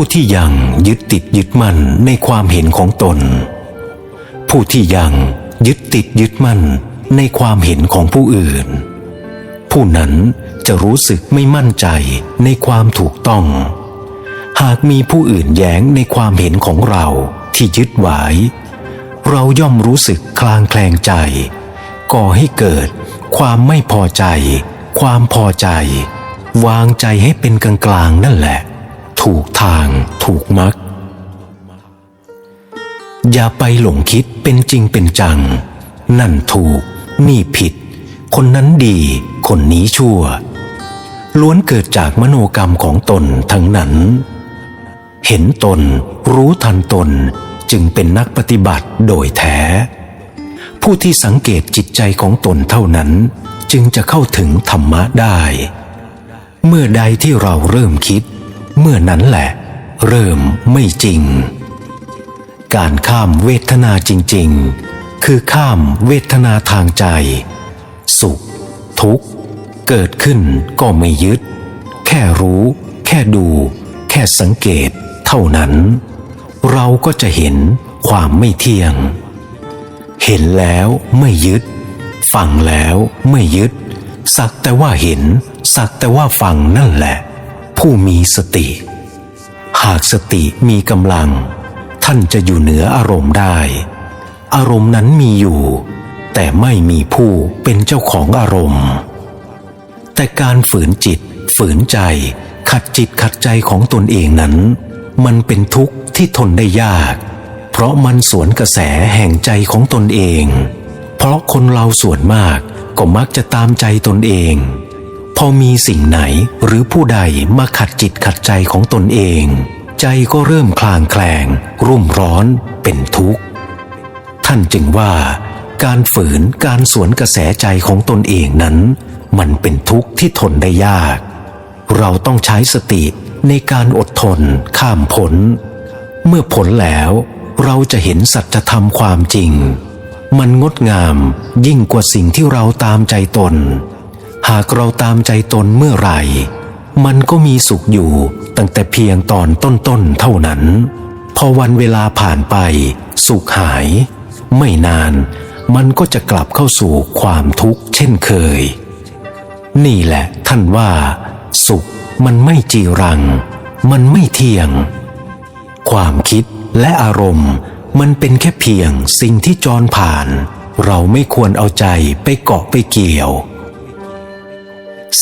ผู้ที่ยังยึดติดยึดมั่นในความเห็นของตน ผู้ที่ยังยึดติดยึดมั่นในความเห็นของผู้อื่น ผู้นั้นจะรู้สึกไม่มั่นใจในความถูกต้อง หากมีผู้อื่นแย้งในความเห็นของเราที่ยึดไว้เราย่อมรู้สึกคลางแคลงใจ ก่อให้เกิดความไม่พอใจ ความพอใจ วางใจให้เป็นกลางกลางๆนั่นแหละ ถูกทาง ถูกมัก อย่าไปหลงคิดเป็นจริงเป็นจัง นั่นถูก นี่ผิด คนนั้นดี คนนี้ชั่ว ล้วนเกิดจากมโนกรรมของตนทั้งนั้น เห็นตน รู้ทันตนจึงเป็นนักปฏิบัติโดยแท้ ผู้ที่สังเกตจิตใจของตนเท่านั้น จึงจะเข้าถึงธรรมะได้ เมื่อใดที่เราเริ่มคิด เมื่อนั้นแหละ เริ่มไม่จริง การข้ามเวทนาจริง ๆ คือข้ามเวทนาทางใจ สุข ทุกข์ เกิดขึ้นก็ไม่ยึด แค่รู้ แค่ดู แค่สังเกต เท่านั้น เราก็จะเห็นความไม่เที่ยง เห็นแล้วไม่ยึด ฟังแล้วไม่ยึด สักแต่ว่าเห็น สักแต่ว่าฟังนั่นแหละ ผู้มีสติ หากสติมีกำลัง ท่านจะอยู่เหนืออารมณ์ได้ อารมณ์นั้นมีอยู่ แต่ไม่มีผู้เป็นเจ้าของอารมณ์ แต่การฝืนจิต ฝืนใจ ขัดจิตขัดใจของตนเองนั้น มันเป็นทุกข์ที่ทนได้ยาก เพราะมันสวนกระแสแห่งใจของตนเอง เพราะคนเราส่วนมากก็มักจะตามใจตนเอง พอมีสิ่งไหนหรือผู้ใดมาขัดจิตขัดใจของตนเอง ใจก็เริ่มคลางแคลง รุ่มร้อนเป็นทุกข์ ท่านจึงว่า การฝืนการสวนกระแสใจของตนเองนั้น มันเป็นทุกข์ที่ทนได้ยาก เราต้องใช้สติในการอดทนข้ามพ้นเมื่อผลแล้วเราจะเห็นสัจธรรมความจริง มันงดงามยิ่งกว่าสิ่งที่เราตามใจตน หากเราตามใจตนเมื่อไหร่ มันก็มีสุขอยู่ตั้งแต่เพียงตอนต้นๆเท่านั้น พอวันเวลาผ่านไป สุขหาย ไม่นาน มันก็จะกลับเข้าสู่ความทุกข์เช่นเคย นี่แหละท่านว่า สุขมันไม่จีรัง มันไม่เที่ยง ความคิดและอารมณ์ มันเป็นแค่เพียงสิ่งที่จรผ่าน เราไม่ควรเอาใจไปเกาะไปเกี่ยว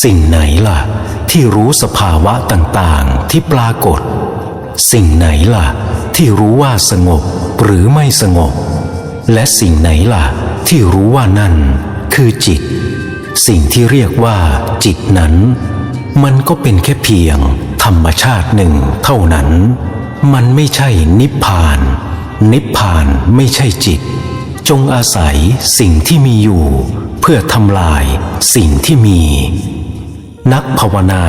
สิ่งไหนล่ะ ที่รู้สภาวะต่างๆที่ปรากฏ สิ่งไหนล่ะ ที่รู้ว่าสงบหรือไม่สงบ และสิ่งไหนล่ะ ที่รู้ว่านั่น คือจิต สิ่งที่เรียกว่า จิตนั้น มันก็เป็นแค่เพียง ธรรมชาติหนึ่งเท่านั้น มันไม่ใช่นิพพาน นิพพานไม่ใช่จิต จงอาศัยสิ่งที่มีอยู่ เพื่อทำลายสิ่งที่มี นักภาวนา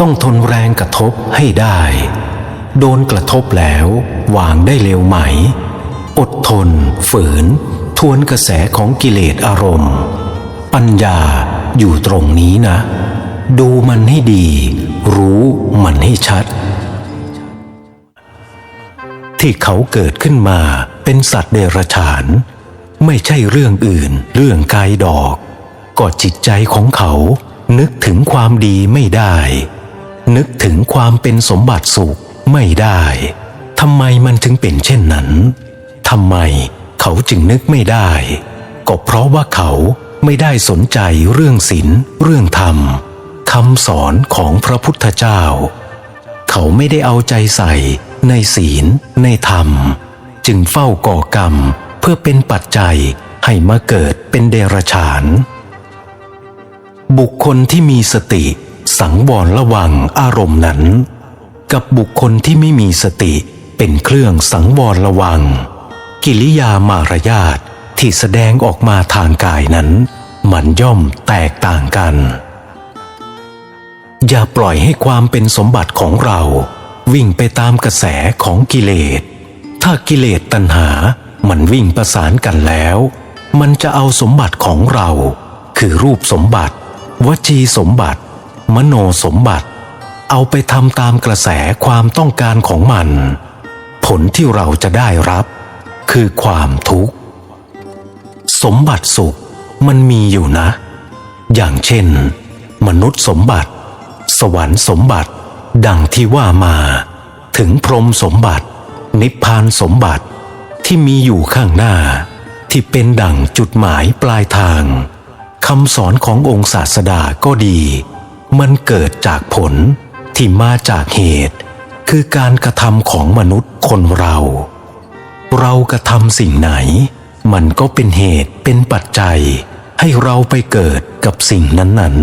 ต้องทนแรงกระทบให้ได้ โดนกระทบแล้ววางได้เร็วไหม อดทน ฝืน ทวนกระแสของกิเลสอารมณ์ ปัญญาอยู่ตรงนี้นะ ดูมันให้ดี รู้มันให้ชัด ที่เขาเกิดขึ้นมาเป็นสัตว์เดรัจฉาน ไม่ใช่เรื่องอื่น เรื่องกายดอก ก็จิตใจของเขา นึกถึงความดีไม่ได้ นึกถึงความเป็นสมบัติสุขไม่ได้ทำไมมันถึงเป็นเช่นนั้นทำไมเขาจึงนึกไม่ได้ ก็เพราะว่าเขาไม่ได้สนใจเรื่องศีลเรื่องธรรมคำสอนของพระพุทธเจ้า เขาไม่ได้เอาใจใส่ในศีลในธรรม จึงเฝ้าก่อกรรมเพื่อเป็นปัจจัยให้มาเกิดเป็นเดรัจฉาน บุคคลที่มีสติ สังวรระวังอารมณ์นั้น กับบุคคลที่ไม่มีสติเป็นเครื่องสังวรระวัง กิริยามารยาทที่แสดงออกมาทางกายนั้น มันย่อมแตกต่างกัน อย่าปล่อยให้ความเป็นสมบัติของเรา วิ่งไปตามกระแสของกิเลส ถ้ากิเลสตัณหามันวิ่งประสานกันแล้ว มันจะเอาสมบัติของเรา คือรูปสมบัติ วจีสมบัติ มโนสมบัติ เอาไปทำตามกระแสความต้องการของมัน ผลที่เราจะได้รับ คือความทุกข์ สมบัติสุขมันมีอยู่นะ อย่างเช่น มนุษย์สมบัติ สวรรค์สมบัติ ดังที่ว่ามา ถึงพรมสมบัติ นิพพานสมบัติที่มีอยู่ข้างหน้า ที่เป็นดั่งจุดหมายปลายทาง คำสอนขององค์ศาสดาก็ดี มันเกิดจากผลที่มาจากเหตุ คือการกระทำของมนุษย์คนเรา เรากระทำสิ่งไหน มันก็เป็นเหตุเป็นปัจจัย ให้เราไปเกิดกับสิ่งนั้น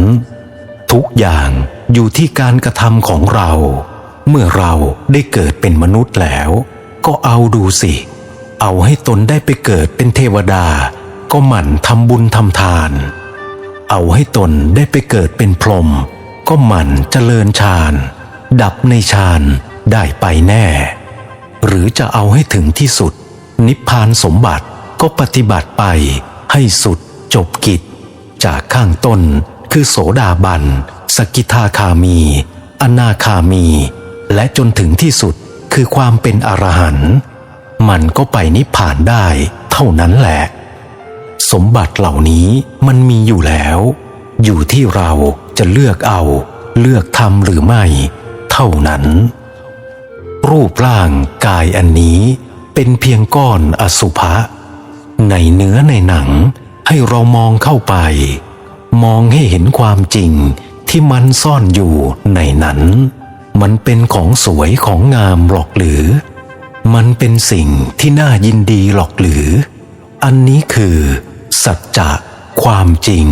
ๆ ทุกอย่างอยู่ที่การกระทำของเรา เมื่อเราได้เกิดเป็นมนุษย์แล้ว ก็เอาดูสิ เอาให้ตนได้ไปเกิดเป็นเทวดาก็หมั่นทำบุญทำทาน เอาให้ตนได้ไปเกิดเป็นพรหมก็หมั่นเจริญฌาน ดับในฌานได้ไปแน่ หรือจะเอาให้ถึงที่สุด นิพพานสมบัติก็ปฏิบัติไปให้สุดจบกิจ จากข้างต้นคือโสดาบัน สกิทาคามี อนาคามี และจนถึงที่สุดคือความเป็นอรหันต์มันก็ไปนิพพานได้เท่านั้นแหละ สมบัติเหล่านี้มันมีอยู่แล้ว อยู่ที่เราจะเลือกเอา เลือกทำหรือไม่ เท่านั้น รูปร่างกายอันนี้เป็นเพียงก้อนอสุภะในเนื้อในหนังให้เรามองเข้าไป มองให้เห็นความจริงที่มันซ่อนอยู่ในนั้น มันเป็นของสวยของงามหรอกหรือ มันเป็นสิ่งที่น่ายินดีหรอกหรือ อันนี้คือ สัจจะความจริง